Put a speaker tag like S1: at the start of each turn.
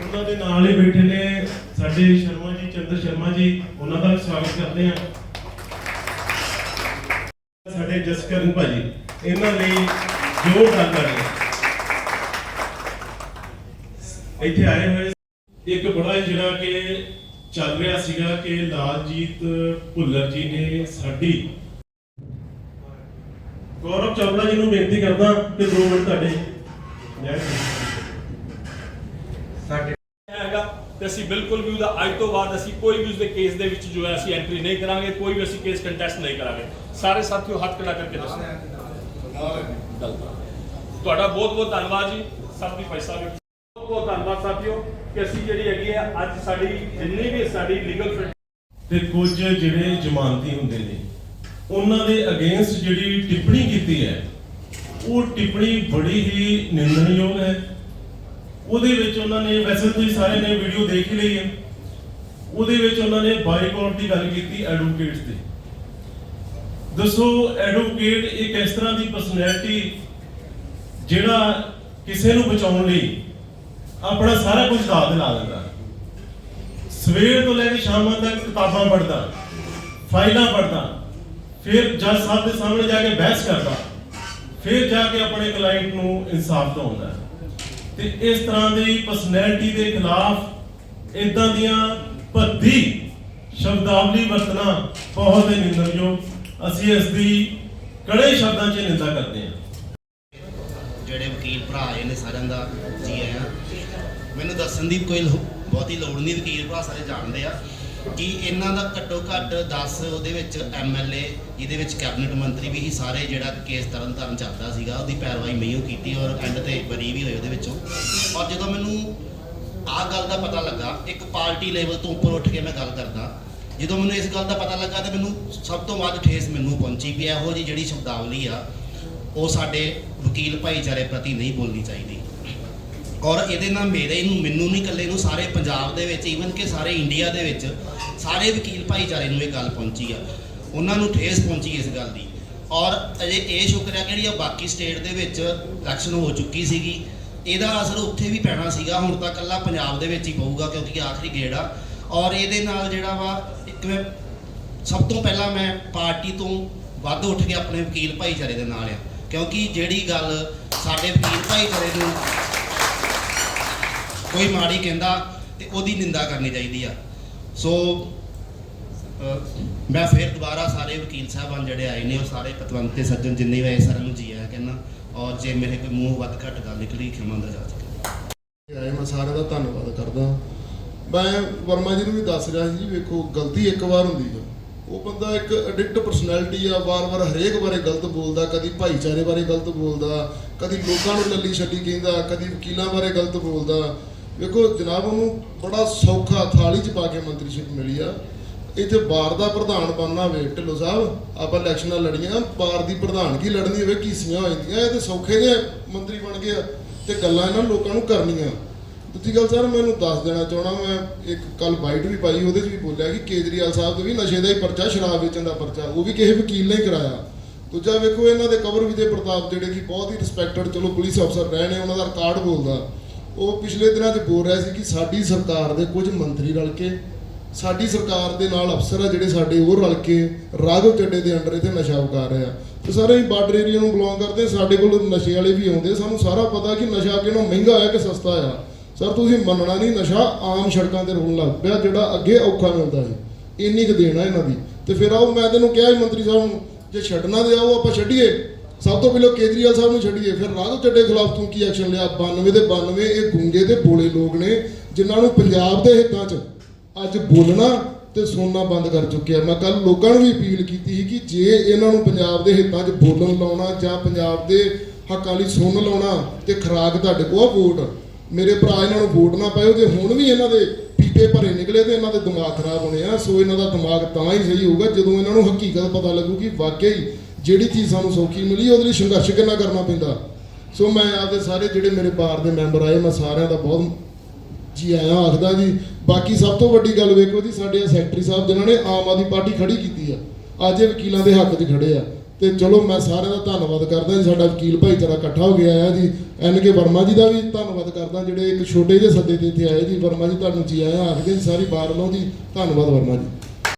S1: ਉਹਨਾਂ ਦੇ ਨਾਲ ਹੀ ਬੈਠੇ ਨੇ ਸਾਡੇ ਸ਼ਰਮਾ ਜੀ, ਚੰਦਰ ਸ਼ਰਮਾ ਜੀ, ਉਹਨਾਂ ਦਾ ਵੀ ਸਵਾਗਤ ਕਰਦੇ ਹਾਂ। ਸਾਡੇ ਜਸਕਰਨ ਭਾਜੀ, ਇਹਨਾਂ ਲਈ ਜ਼ੋਰਦਾਰ ਤਾੜੀਆਂ ਇੱਥੇ ਆਏ ਹੋਏ ਇੱਕ ਬੜਾ ਹੀ ਜਿਹੜਾ ਕਿ ਚੱਲ ਰਿਹਾ ਸੀਗਾ ਕਿ ਲਾਲਜੀਤ ਭੁੱਲਰ ਜੀ ਨੇ ਸਾਡੀ। ਗੌਰਵ ਚੋਪੜਾ ਜੀ ਨੂੰ ਬੇਨਤੀ ਕਰਦਾ ਕਿ 2 ਮਿੰਟ ਤੁਹਾਡੇ ਜੈ
S2: ਸਾਡੇ ਹੈਗਾ ਤੇ ਅਸੀਂ ਬਿਲਕੁਲ ਵੀ ਉਹਦਾ ਅੱਜ ਤੋਂ ਬਾਅਦ ਅਸੀਂ ਕੋਈ ਵੀ ਉਸਦੇ ਕੇਸ ਦੇ ਵਿੱਚ ਜੋ ਹੈ ਅਸੀਂ ਐਂਟਰੀ ਨਹੀਂ ਕਰਾਂਗੇ ਕੋਈ ਵੀ ਅਸੀਂ ਕੇਸ ਕੰਟੈਸਟ ਨਹੀਂ ਕਰਾਂਗੇ। ਸਾਰੇ ਸਾਥੀਓ ਹੱਥ ਖੜਾ ਕਰਕੇ ਦੱਸੋ। ਤੁਹਾਡਾ ਬਹੁਤ ਬਹੁਤ ਧੰਨਵਾਦ ਜੀ। ਸਭ ਦੀ ਪੈਸਾ ਵੀ ਬਹੁਤ ਬਹੁਤ ਧੰਨਵਾਦ ਸਾਥੀਓ ਕਿ ਅਸੀਂ ਜਿਹੜੀ ਹੈਗੀ ਹੈ ਅੱਜ ਸਾਡੀ ਜਿੰਨੀ ਵੀ ਸਾਡੀ ਲੀਗਲ
S1: ਤੇ ਕੁਝ ਜਿਹੜੇ ਜ਼ਮਾਨਤੀ ਹੁੰਦੇ ਨੇ ਉਹਨਾਂ ਦੇ ਅਗੇਂਸਟ ਜਿਹੜੀ ਟਿੱਪਣੀ ਕੀਤੀ ਹੈ ਉਹ ਟਿੱਪਣੀ ਬੜੀ ਹੀ ਨਿੰਦਣਯੋਗ ਹੈ। ਉਹਦੇ ਵਿੱਚ ਉਹਨਾਂ ਨੇ ਵੈਸੇ ਤੁਸੀਂ ਸਾਰੇ ਨੇ ਵੀਡੀਓ ਦੇਖ ਹੀ ਲਈ ਹੈ। ਉਹਦੇ ਵਿੱਚ ਉਹਨਾਂ ਨੇ ਬਾਈਕਾਟ ਦੀ ਗੱਲ ਕੀਤੀ ਐਡਵੋਕੇਟਸ ਦੀ ਦੱਸੋ ਐਡਵੋਕੇਟ ਇੱਕ ਇਸ ਤਰ੍ਹਾਂ ਦੀ ਪਰਸਨੈਲਿਟੀ ਜਿਹੜਾ ਕਿਸੇ ਨੂੰ ਬਚਾਉਣ ਲਈ ਆਪਣਾ ਸਾਰਾ ਕੁਝ ਦਾਅ ਤੇ ਲਾ ਦਿੰਦਾ। ਸਵੇਰ ਤੋਂ ਲੈ ਕੇ ਸ਼ਾਮਾਂ ਤੱਕ ਕਿਤਾਬਾਂ ਪੜ੍ਹਦਾ, ਫਾਈਲਾਂ ਪੜ੍ਹਦਾ, ਫਿਰ ਜੱਜ ਸਾਹਿਬ ਦੇ ਸਾਹਮਣੇ ਜਾ ਕੇ ਬਹਿਸ ਕਰਦਾ, ਫਿਰ ਜਾ ਕੇ ਆਪਣੇ ਕਲਾਇੰਟ ਨੂੰ ਇਨਸਾਫ ਦਿਵਾਉਂਦਾ। ਤੇ ਇਸ ਤਰ੍ਹਾਂ ਦੀ ਪਰਸਨੈਲਿਟੀ ਦੇ ਖਿਲਾਫ ਇਦਾਂ ਦੀਆਂ ਭੱਦੀ ਸ਼ਬਦਾਵਲੀ ਵਰਤਣਾ ਬਹੁਤ ਹੀ ਨਿੰਦਣਯੋਗ। ਅਸੀਂ ਇਸ ਦੀ ਕੜੇ ਸ਼ਬਦਾਂ 'ਚ ਨਿੰਦਾ ਕਰਦੇ ਹਾਂ।
S3: ਜਿਹੜੇ ਵਕੀਲ ਭਰਾ ਆਏ ਨੇ ਸਾਰਿਆਂ ਦਾ ਜੀ ਆਇਆਂ, ਮੈਨੂੰ ਦੱਸਣ ਦੀ ਕੋਈ ਬਹੁਤੀ ਲੋੜ ਨਹੀਂ, ਵਕੀਲ ਭਰਾ ਸਾਰੇ ਜਾਣਦੇ ਆ। ਕਿ ਇਹਨਾਂ ਦਾ ਘੱਟੋ ਘੱਟ 10 ਉਹਦੇ ਵਿੱਚ ਐਮਐਲਏ ਜਿਹਦੇ ਵਿੱਚ ਕੈਬਨਿਟ ਮੰਤਰੀ ਵੀ ਸੀ, ਸਾਰੇ ਜਿਹੜਾ ਕੇਸ ਤਰਨ ਤਾਰਨ ਚੱਲਦਾ ਸੀਗਾ, ਉਹਦੀ ਪੈਰਵਾਈ ਮਈਓ ਕੀਤੀ ਔਰ ਐਂਡ ਤੇ ਬਰੀ ਵੀ ਹੋਏ ਉਹਦੇ ਵਿੱਚੋਂ। ਔਰ ਜਦੋਂ ਮੈਨੂੰ ਆਹ ਗੱਲ ਦਾ ਪਤਾ ਲੱਗਾ, ਇੱਕ ਪਾਰਟੀ ਲੈਵਲ ਤੋਂ ਉੱਪਰ ਉੱਠ ਕੇ ਮੈਂ ਗੱਲ ਕਰਦਾ, ਜਦੋਂ ਮੈਨੂੰ ਇਸ ਗੱਲ ਦਾ ਪਤਾ ਲੱਗਾ ਤਾਂ ਮੈਨੂੰ ਸਭ ਤੋਂ ਵੱਧ ਠੇਸ ਮੈਨੂੰ ਪਹੁੰਚੀ ਵੀ ਇਹੋ ਜਿਹੀ ਜਿਹੜੀ ਸ਼ਬਦਾਵਲੀ ਆ, ਉਹ ਸਾਡੇ ਵਕੀਲ ਭਾਈਚਾਰੇ ਪ੍ਰਤੀ ਨਹੀਂ ਬੋਲਣੀ ਚਾਹੀਦੀ। ਔਰ ਇਹਦੇ ਨਾਲ ਮੇਰੇ ਨੂੰ ਮੈਨੂੰ ਨਹੀਂ ਇਕੱਲੇ ਨੂੰ, ਸਾਰੇ ਪੰਜਾਬ ਦੇ ਵਿੱਚ ਈਵਨ ਕਿ ਸਾਰੇ ਇੰਡੀਆ ਦੇ ਵਿੱਚ, ਸਾਰੇ ਵਕੀਲ ਭਾਈਚਾਰੇ ਨੂੰ ਇਹ ਗੱਲ ਪਹੁੰਚੀ ਆ। ਉਹਨਾਂ ਨੂੰ ਠੇਸ ਪਹੁੰਚੀ ਇਸ ਗੱਲ ਦੀ। ਔਰ ਅਜੇ ਇਹ ਸ਼ੁਕਰ ਹੈ ਕਿ ਜਿਹੜੀ ਆ ਬਾਕੀ ਸਟੇਟ ਦੇ ਵਿੱਚ ਇਲੈਕਸ਼ਨ ਹੋ ਚੁੱਕੀ ਸੀਗੀ। ਇਹਦਾ ਅਸਰ ਉੱਥੇ ਵੀ ਪੈਣਾ ਸੀਗਾ, ਹੁਣ ਤਾਂ ਇਕੱਲਾ ਪੰਜਾਬ ਦੇ ਵਿੱਚ ਹੀ ਪਊਗਾ ਕਿਉਂਕਿ ਆਖਰੀ ਗੇੜ ਆ। ਔਰ ਇਹਦੇ ਨਾਲ ਜਿਹੜਾ ਵਾ, ਇੱਕ ਮੈਂ, ਸਭ ਤੋਂ ਪਹਿਲਾਂ ਮੈਂ ਪਾਰਟੀ ਤੋਂ ਵੱਧ ਉੱਠ ਕੇ ਆਪਣੇ ਵਕੀਲ ਭਾਈਚਾਰੇ ਦੇ ਨਾਲ ਆ। ਕਿਉਂਕਿ ਜਿਹੜੀ ਗੱਲ ਸਾਡੇ ਵਕੀਲ ਭਾਈਚਾਰੇ ਨੂੰ ਕੋਈ ਮਾੜੀ ਕਹਿੰਦਾ ਤੇ ਉਹਦੀ ਨਿੰਦਾ ਕਰਨੀ ਚਾਹੀਦੀ ਆ। ਸੋ ਮੈਂ ਫਿਰ ਦੁਬਾਰਾ ਸਾਰੇ ਵਕੀਲ ਸਾਹਿਬਾਨ ਜਿਹੜੇ ਆਏ ਨੇ, ਉਹ ਸਾਰੇ ਪਤਵੰਤ ਸੱਜਣ ਜਿੰਨੇ ਵੀ ਆਏ, ਸਾਰਿਆਂ ਨੂੰ ਜੀ ਆਇਆ ਕਹਿੰਦਾ, ਔਰ ਜੇ ਮੇਰੇ ਕੋਈ ਮੂੰਹ ਵੱਧ ਘੱਟ ਗੱਲ ਨਿਕਲੀ, ਖਿਮਾ ਦਾ ਜਾ ਸਕੇ
S4: ਆਏ, ਮੈਂ ਸਾਰਿਆਂ ਦਾ ਧੰਨਵਾਦ ਕਰਦਾ। ਮੈਂ ਵਰਮਾ ਜੀ ਨੂੰ ਵੀ ਦੱਸ ਰਿਹਾ ਸੀ ਜੀ ਵੇਖੋ, ਗਲਤੀ ਇੱਕ ਵਾਰ ਹੁੰਦੀ ਆ। ਉਹ ਬੰਦਾ ਇੱਕ ਐਡਿਕਟ ਪਰਸਨੈਲਿਟੀ ਆ, ਵਾਰ-ਵਾਰ ਹਰੇਕ ਬਾਰੇ ਗਲਤ ਬੋਲਦਾ, ਕਦੀ ਭਾਈਚਾਰੇ ਬਾਰੇ ਗਲਤ ਬੋਲਦਾ, ਕਦੀ ਲੋਕਾਂ ਨੂੰ ਲੱਲੀ ਛੱਡੀ ਕਹਿੰਦਾ, ਕਦੀ ਵਕੀਲਾਂ ਬਾਰੇ ਗਲਤ ਬੋਲਦਾ। ਵੇਖੋ, ਜਨਾਬ, ਉਹਨੂੰ ਬੜਾ ਸੌਖਾ ਥਾਲੀ 'ਚ ਪਾ ਕੇ ਮੰਤਰੀਸ਼ਿਪ ਮਿਲੀ ਆ। ਇੱਥੇ ਬਾਰ ਦਾ ਪ੍ਰਧਾਨ ਬਣਨਾ ਹੋਵੇ ਢਿੱਲੋਂ ਸਾਹਿਬ, ਆਪਾਂ ਇਲੈਕਸ਼ਨਾਂ ਲੜੀਆਂ, ਬਾਰ ਦੀ ਪ੍ਰਧਾਨਗੀ ਲੜਨੀ ਹੋਵੇ, ਕੀਸੀਆਂ ਹੋ ਜਾਂਦੀਆਂ, ਇਹ ਤੇ ਸੌਖੇ ਜਿਹੇ ਮੰਤਰੀ ਬਣ ਗਏ ਤੇ ਗੱਲਾਂ ਇਹਨਾਂ ਲੋਕਾਂ ਨੂੰ ਕਰਨੀਆਂ। ਦੂਜੀ ਗੱਲ, ਸਰ ਮੈਨੂੰ ਦੱਸ ਦੇਣਾ ਚਾਹਣਾ ਮੈਂ ਇੱਕ ਕੱਲ ਬਾਈਟ ਵੀ ਪਾਈ, ਉਹਦੇ 'ਚ ਵੀ ਬੋਲਿਆ ਕਿ ਕੇਜਰੀਵਾਲ ਸਾਹਿਬ ਦੇ ਵੀ ਨਸ਼ੇ ਦਾ ਹੀ ਪਰਚਾ, ਸ਼ਰਾਬ ਵੇਚਣ ਦਾ ਪਰਚਾ, ਉਹ ਵੀ ਕਿਸੇ ਵਕੀਲ ਨੇ ਕਰਾਇਆ। ਦੂਜਾ, ਵੇਖੋ, ਇਹਨਾਂ ਦੇ ਕਵਰ ਵਿਜੇ ਪ੍ਰਤਾਪ ਜਿਹੜੇ ਕਿ ਬਹੁਤ ਹੀ ਰਿਸਪੈਕਟਡ ਚਲੋ ਪੁਲਿਸ ਅਫਸਰ ਰਹੇ ਨੇ, ਉਹਨਾਂ ਦਾ ਰਿਕਾਰਡ ਬੋਲਦਾ। ਉਹ ਪਿਛਲੇ ਦਿਨਾਂ 'ਚ ਬੋਲ ਰਿਹਾ ਸੀ ਕਿ ਸਾਡੀ ਸਰਕਾਰ ਦੇ ਕੁਝ ਮੰਤਰੀ ਰਲ ਕੇ, ਸਾਡੀ ਸਰਕਾਰ ਦੇ ਨਾਲ ਅਫਸਰ ਆ ਜਿਹੜੇ ਸਾਡੇ, ਉਹ ਰਲ ਕੇ ਰਾਘਵ ਚੱਡੇ ਦੇ ਅੰਡਰ ਇੱਥੇ ਨਸ਼ਾ ਵਕਾ ਰਹੇ ਆ। ਤੇ ਸਾਰੇ ਹੀ ਬਾਰਡਰ ਏਰੀਆ ਨੂੰ ਬਿਲੋਂਗ ਕਰਦੇ, ਸਾਡੇ ਕੋਲ ਨਸ਼ੇ ਵਾਲੇ ਵੀ ਆਉਂਦੇ ਸਾਨੂੰ ਸਾਰਾ ਪਤਾ ਕਿ ਨਸ਼ਾ ਕਿਹਨੂੰ ਮਹਿੰਗਾ ਆ ਕਿ ਸਸਤਾ ਆ। ਸਰ, ਤੁਸੀਂ ਮੰਨਣਾ ਨਹੀਂ, ਨਸ਼ਾ ਆਮ ਸੜਕਾਂ ਤੇ ਰੋਣ ਲੱਗ ਪਿਆ, ਜਿਹੜਾ ਅੱਗੇ ਔਖਾ ਮਿਲਦਾ ਸੀ ਇੰਨੀ ਕੁ ਦੇਣਾ ਇਹਨਾਂ ਦੀ। ਤੇ ਫਿਰ ਆਓ, ਮੈਂ ਤੈਨੂੰ ਕਿਹਾ ਸੀ ਮੰਤਰੀ ਸਾਹਿਬ ਨੂੰ, ਜੇ ਛੱਡਣਾ ਤੇ ਆਓ, ਆਪਾਂ ਛੱਡੀਏ। ਸਭ ਤੋਂ ਪਹਿਲਾਂ ਕੇਜਰੀਵਾਲ ਸਾਹਿਬ ਨੂੰ ਛੱਡੀਏ, ਫਿਰ ਰਾਘਵ ਚੱਡੇ ਖਿਲਾਫ ਤੂੰ ਕੀ ਐਕਸ਼ਨ ਲਿਆ? 92 ਦੇ 92 ਇਹ ਗੁੰਗੇ ਦੇ ਬੋਲੇ ਲੋਕ ਨੇ, ਜਿਨ੍ਹਾਂ ਨੂੰ ਪੰਜਾਬ ਦੇ ਹਿੱਤਾਂ 'ਚ ਅੱਜ ਬੋਲਣਾ ਤੇ ਸੁਣਨਾ ਬੰਦ ਕਰ ਚੁੱਕਿਆ। ਮੈਂ ਕੱਲ ਲੋਕਾਂ ਨੂੰ ਵੀ ਅਪੀਲ ਕੀਤੀ ਸੀ ਕਿ ਜੇ ਇਹਨਾਂ ਨੂੰ ਪੰਜਾਬ ਦੇ ਹਿੱਤਾਂ 'ਚ ਬੋਲਣ ਲਾਉਣਾ ਜਾਂ ਪੰਜਾਬ ਦੇ ਹੱਕਾਂ ਲਈ ਸੁਣ ਲਾਉਣਾ ਤੇ ਖਰਾਕ ਤੁਹਾਡੇ ਕੋਲ ਆ, ਵੋਟ। ਮੇਰੇ ਭਰਾ, ਇਹਨਾਂ ਨੂੰ ਵੋਟ ਨਾ ਪਾਇਓ। ਜੇ ਹੁਣ ਵੀ ਇਹਨਾਂ ਦੇ ਪੀਪੇ ਭਰੇ ਨਿਕਲੇ ਤੇ ਇਹਨਾਂ ਦੇ ਦਿਮਾਗ ਖਰਾਬ ਹੋਣੇ ਆ, ਸੋ ਇਹਨਾਂ ਦਾ ਦਿਮਾਗ ਤਾਂ ਹੀ ਸਹੀ ਹੋਊਗਾ ਜਦੋਂ ਇਹਨਾਂ ਨੂੰ ਹਕੀਕਤ ਪਤਾ ਲੱਗੂਗੀ ਕਿ ਵਾਕਈ ਜਿਹੜੀ ਚੀਜ਼ ਸਾਨੂੰ ਸੌਖੀ ਮਿਲੀ, ਉਹਦੇ ਲਈ ਸੰਘਰਸ਼ ਕਿੰਨਾ ਕਰਨਾ ਪੈਂਦਾ। ਸੋ ਮੈਂ ਆਪਦੇ ਸਾਰੇ ਜਿਹੜੇ ਮੇਰੇ ਬਾਰ ਦੇ ਮੈਂਬਰ ਆਏ, ਮੈਂ ਸਾਰਿਆਂ ਦਾ ਬਹੁਤ ਜੀ ਆਇਆਂ ਆਖਦਾ ਜੀ, ਬਾਕੀ ਸਭ ਤੋਂ ਵੱਡੀ ਗੱਲ ਵੇਖੋ ਜੀ, ਸਾਡੇ ਸੈਕਟਰੀ ਸਾਹਿਬ ਜਿਨ੍ਹਾਂ ਨੇ ਆਮ ਆਦਮੀ ਪਾਰਟੀ ਖੜੀ ਕੀਤੀ ਆ, ਅੱਜ ਇਹ ਵਕੀਲਾਂ ਦੇ ਹੱਕ 'ਚ ਖੜੇ ਆ। ਤੇ ਚਲੋ ਮੈਂ ਸਾਰਿਆਂ ਦਾ ਧੰਨਵਾਦ ਕਰਦਾ ਜੀ, ਸਾਡਾ ਵਕੀਲ ਭਾਈਚਾਰਾ ਇਕੱਠਾ ਹੋ ਗਿਆ ਆ ਜੀ, ਐਨ ਕੇ ਵਰਮਾ ਜੀ ਦਾ ਵੀ ਧੰਨਵਾਦ ਕਰਦਾ, ਜਿਹੜੇ ਇੱਕ ਛੋਟੇ ਜਿਹੇ ਸੱਦੇ ਤੇ ਇੱਥੇ ਆਏ ਜੀ, ਵਰਮਾ ਜੀ ਤੁਹਾਨੂੰ ਜੀ ਆਇਆਂ ਆਖਦੇ ਜੀ, ਸਾਰੀ ਬਾਰ ਲਓ ਜੀ, ਧੰਨਵਾਦ ਵਰਮਾ ਜੀ।